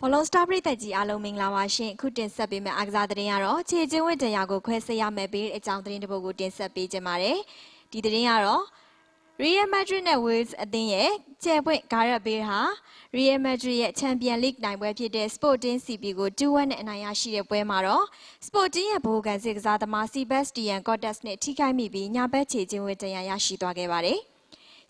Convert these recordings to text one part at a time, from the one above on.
ဘောလုံးစတာပရိသတ်ကြီးအားလုံးမင်္ဂလာပါရှင်အခုတင်ဆက်ပေးမယ့်အားကစားသတင်းကတော့ခြေချင်းဝတ်တရားကိုခွဲစိတ်ရမယ်ပေးအကြောင်းသတင်းတစ်ပုဒ်ကိုတင်ဆက်ပေးခြင်းပါတယ်ဒီသတင်းကတော့ Real Madrid နဲ့ Wales အသင်းရဲ့ကျယ်ပွင့်ဂါရက်ဘေးဟာ Real Madrid ရဲ့ Champions League နိုင်ပွဲဖြစ်တဲ့ Sporting CP ကို2-1နဲ့အနိုင်ရရှိတဲ့ပွဲမှာတော့ Sporting ရဲ့ဗဟိုကန်စစ်ကစားသမား Sebastian Cortes နဲ့ထိခိုက်မိပြီးညာဘက်ခြေချင်းဝတ်တရားရရှိသွားခဲ့ပါတယ်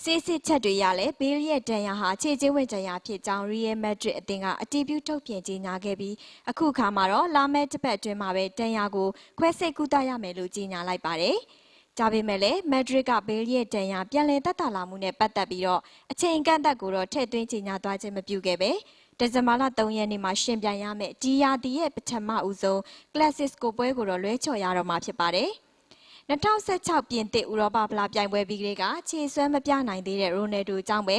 စစ်စစ်ချက်တွေရလဲဘေးရီရဲ့ဒဏ်ရာဟာခြေချင်းဝင်ဒဏ်ရာဖြစ်ကြောင်း Real Madrid အသင်းကအတည်ပြုထုတ်ပြန်ကြေညာခဲ့ပြီးအခုခါမှာတော့လာမယ့်တစ်ပတ်အတွင်းမှာပဲဒဏ်ရာကိုခွဲစိတ်ကုသရမယ်လို့ကြေညာလိုက်ပါတယ်။ဒါပေမဲ့လည်း Madrid ကဘေးရီရဲ့ဒဏ်ရာပြန်လည်သက်သာလာမှုနဲ့ပတ်သက်ပြီးတော့အချိန်ကန့်သက်ကိုတော့ထည့်သွင်းကြေညာသွားခြင်းမပြုခဲ့ပဲဒီဇင်ဘာလ3ရက်နေ့မှာရှင်ပြိုင်ရမယ့်ဒီယာတီရဲ့ပထမဦးဆုံး Classico ပွဲကိုတော့လွဲချော်ရတော့မှာဖြစ်ပါတယ်။ 2016ပြင်သစ်ဥရောပဖလားပြိုင်ပွဲပြီးကလေးကခြေဆွဲမပြနိုင်သေးတဲ့ရိုနယ်ဒိုကြောင့်ပဲ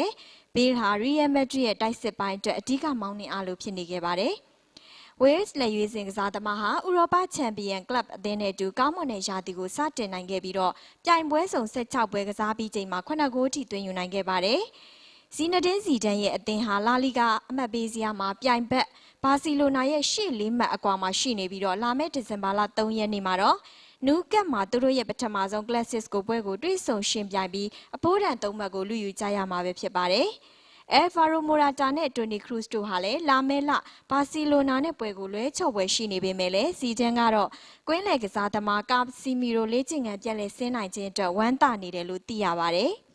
ဘေးဟာရီယယ်မက်ဒရစ်ရဲ့တိုက်စစ်ပိုင်းအတွက်အဓိကမောင်းနှင်အားလို့ဖြစ်နေခဲ့ပါတယ်။ Wales လက်ရွေးစင်ကစားသမားဟာဥရောပချန်ပီယံကလပ်အသင်းနဲ့အတူကောင်းမွန်တဲ့ရာသီကိုစတင်နိုင်ခဲ့ပြီးတော့ပြိုင်ပွဲစုံ16ပွဲကစားပြီးချိန်မှာ9ဂိုးထိသွင်းယူနိုင်ခဲ့ပါတယ်။ဇီနဒင်းဇီဒန်ရဲ့အသင်းဟာလာလီဂါအမှတ်ပေးစရာမှာပြိုင်ဘက်ဘာစီလိုနာရဲ့ရှေ့လေးမှတ်အကွာမှာရှိနေပြီးတော့လာမယ့်ဒီဇင်ဘာလ3ရက်နေ့မှာတော့ နူးကတ်မှာသူတို့ရဲ့ပထမဆုံး Classics ကိုပွဲကိုတွေ့ဆုံရှင်ပြိုင်ပြီးအပိုးတန်သုံးမှတ်ကိုလူယူကြရမှာပဲဖြစ်ပါတယ်။အဲဖာရိုမိုရာတာနဲ့တိုနီခရုစ်တို့ဟာလည်းလာမဲလဘာစီလိုနာနဲ့ပွဲကိုလွဲချော်ပွဲရှိနေပေမဲ့လည်းစီချန်ကတော့ကွင်းလယ်ကစားသမားကာစီမီရိုလေးချင်ငံပြက်လက်ဆင်းနိုင်ခြင်းအတွက်ဝမ်းသာနေတယ်လို့သိရပါတယ်။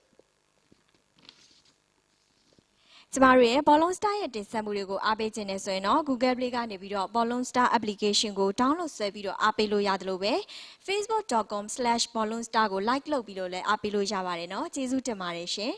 ကျမတို့ရဲ့ Ballon Star ရဲ့တင်ဆက်မှုတွေကိုအားပေးခြင်းနဲ့ဆိုရင်တော့ Google Play ကနေပြီးတော့ Ballon Star application ကို download ဆွဲပြီးတော့အားပေးလို့ရတယ်လို့ပဲ facebook.com/ballonstar ကို like လုပ်ပြီးတော့လည်းအားပေးလို့ရပါတယ်နော်ကျေးဇူးတင်ပါတယ်ရှင်